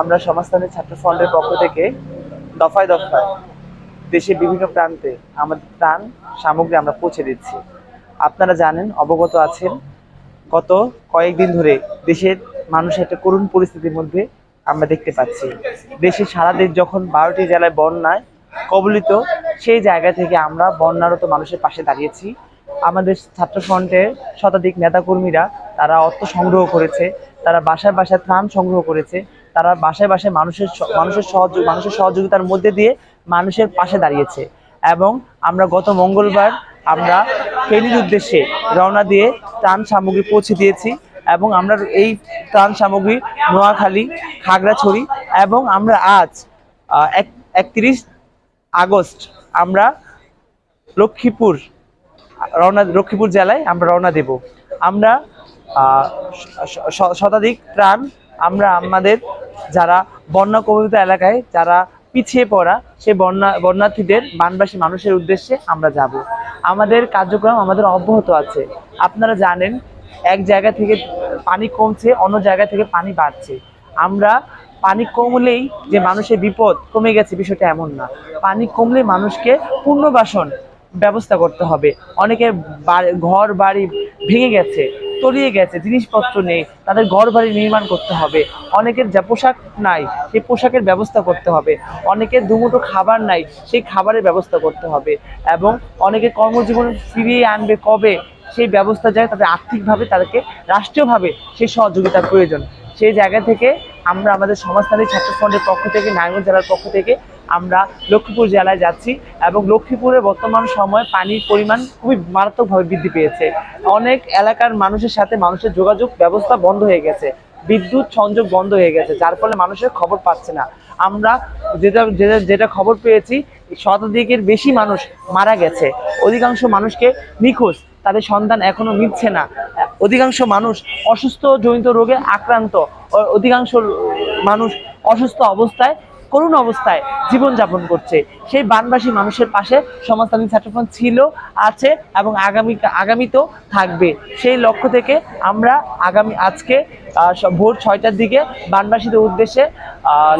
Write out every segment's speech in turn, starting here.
আমরা সমাজতান্ত্রিক ছাত্র ফ্রন্টের পক্ষ থেকে দফায় দফায় দেশের বিভিন্ন প্রান্তে আমাদের ত্রাণ সামগ্রী আমরা পৌঁছে দিচ্ছি। আপনারা জানেন, অবগত আছেন, গত কয়েকদিন ধরে দেশের মানুষ একটা করুণ পরিস্থিতির মধ্যে আমরা দেখতে পাচ্ছি। দেশের সারা দেশ যখন বারোটি জেলায় বন্যায় কবলিত, সেই জায়গা থেকে আমরা বন্যারত মানুষের পাশে দাঁড়িয়েছি। আমাদের ছাত্র ফ্রন্টের শতাধিক নেতাকর্মীরা তারা অর্থ সংগ্রহ করেছে, তারা বাসায় বাসায় ত্রাণ সংগ্রহ করেছে, তারা বাসায় বাসায় মানুষের মানুষের সহযোগ, মানুষের সহযোগিতার মধ্যে দিয়ে মানুষের পাশে দাঁড়িয়েছে। এবং আমরা গত মঙ্গলবার আমরা ফেনীর উদ্দেশ্যে রওনা দিয়ে ত্রাণ সামগ্রী পৌঁছে দিয়েছি এবং আমরা এই ত্রাণ সামগ্রী নোয়াখালী, খাগড়াছড়ি এবং আমরা আজ এক একত্রিশ আগস্ট আমরা লক্ষ্মীপুর রওনা লক্ষ্মীপুর জেলায় আমরা রওনা দেব। আমরা শতাধিক ত্রাণ আমরা আমাদের যারা বন্যা কবলিত এলাকায় যারা পিছিয়ে পড়া সেই বন্যা, বন্যার্থীদের বানবাসী মানুষের উদ্দেশ্যে আমরা যাব। আমাদের কার্যক্রম আমাদের অব্যাহত আছে। আপনারা জানেন, এক জায়গা থেকে পানি কমছে, অন্য জায়গা থেকে পানি বাড়ছে। আমরা পানি কমলেই যে মানুষের বিপদ কমে গেছে বিষয়টা এমন না। পানি কমলে মানুষকে পুনর্বাসন ব্যবস্থা করতে হবে। অনেকের ঘর, বাড়ি ভেঙে গেছে, তলিয়ে গেছে, জিনিসপত্র নেই, তাদের ঘর, বাড়ি নির্মাণ করতে হবে। অনেকের যা পোশাক নাই, সেই পোশাকের ব্যবস্থা করতে হবে। অনেকের দুমুঠো খাবার নাই, সেই খাবারের ব্যবস্থা করতে হবে। এবং অনেকে কর্মজীবন ফিরিয়ে আনবে কবে, সেই ব্যবস্থা যায় তাদের আর্থিকভাবে, তাদেরকে রাষ্ট্রীয়ভাবে সেই সহযোগিতার প্রয়োজন। সেই জায়গা থেকে আমরা আমাদের সমাজতান্ত্রিক ছাত্র ফ্রন্টের পক্ষ থেকে, নারায়ণগঞ্জ জেলার পক্ষ থেকে আমরা লক্ষ্মীপুর জেলায় যাচ্ছি এবং লক্ষ্মীপুরে বর্তমান সময়ে পানির পরিমাণ খুবই মারাত্মকভাবে বৃদ্ধি পেয়েছে। অনেক এলাকার মানুষের সাথে মানুষের যোগাযোগ ব্যবস্থা বন্ধ হয়ে গেছে। বিদ্যুৎ সংযোগ বন্ধ হয়ে গেছে, যার ফলে মানুষের খবর পাচ্ছে না। আমরা যেটা যেটা যেটা খবর পেয়েছি, শতাধিকের বেশি মানুষ মারা গেছে। অধিকাংশ মানুষকে নিখোঁজ, তাদের সন্ধান এখনও মিলছে না। অধিকাংশ মানুষ অসুস্থ জনিত রোগে আক্রান্ত অধিকাংশ মানুষ অসুস্থ অবস্থায় করুণ অবস্থায় জীবনযাপন করছে। সেই বানবাসী মানুষের পাশে সমাজতান্ত্রিক ছাত্রফ্রন্ট ছিল, আছে এবং আগামী, আগামীতেও থাকবে। সেই লক্ষ্য থেকে আমরা আগামী, আজকে ভোর ছয়টার দিকে বানবাসীদের উদ্দেশ্যে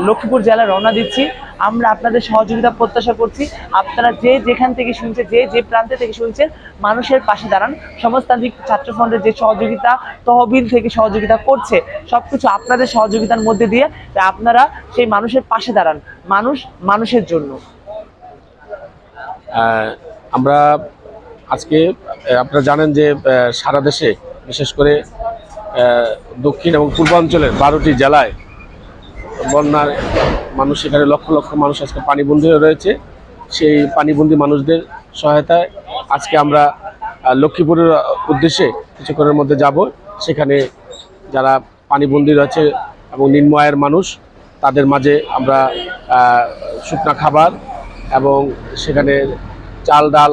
লক্ষ্মীপুর জেলা রওনা দিচ্ছি। আমরা আপনাদের সহযোগিতা প্রত্যাশা করছি। আপনারা যে যেখান থেকে শুনছেন, যে যে প্রান্তে থেকে শুনছেন, মানুষের পাশে দাঁড়ান। সমাজতান্ত্রিক ছাত্র ফ্রন্টের যে সহযোগিতা, তহবিল থেকে সহযোগিতা করছে সব কিছু আপনাদের সহযোগিতার মধ্যে দিয়ে আপনারা সেই মানুষের পাশে দাঁড়ান। মানুষ মানুষের জন্য। আমরা আজকে আপনারা জানেন যে সারা দেশে, বিশেষ করে দক্ষিণ এবং পূর্বাঞ্চলের বারোটি জেলায় বন্যার মানুষ এখানে লক্ষ লক্ষ মানুষ আজকে পানিবন্দী রয়েছে। সেই পানিবন্দী মানুষদের সহায়তায় আজকে আমরা লক্ষ্মীপুরের উদ্দেশ্যে কিছুক্ষণের মধ্যে যাব। সেখানে যারা পানিবন্দী রয়েছে এবং নিম্ন আয়ের মানুষ, তাদের মাঝে আমরা শুকনা খাবার এবং সেখানে চাল, ডাল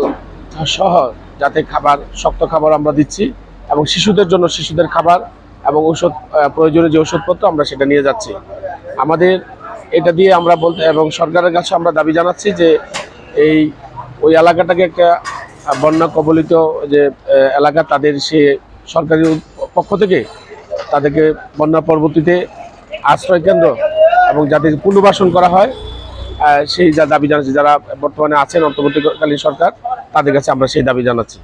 সহ যাতে খাবার, শক্ত খাবার আমরা দিচ্ছি। এবং শিশুদের জন্য শিশুদের খাবার এবং ঔষধ প্রয়োজনীয় যে ওষুধপত্র আমরা সেটা নিয়ে যাচ্ছি। আমাদের এটা দিয়ে আমরা বলতে, এবং সরকারের কাছে আমরা দাবি জানাচ্ছি যে এই, ওই এলাকাটাকে একটা বন্যা কবলিত যে এলাকা তাদের সে সরকারি পক্ষ থেকে তাদেরকে বন্যা পরবর্তীতে আশ্রয় কেন্দ্র এবং যাদের পুনর্বাসন করা হয় সেই যা দাবি জানাচ্ছি, যারা বর্তমানে আছেন অন্তর্বর্তীকালীন সরকার, তাদের কাছে আমরা সেই দাবি জানাচ্ছি।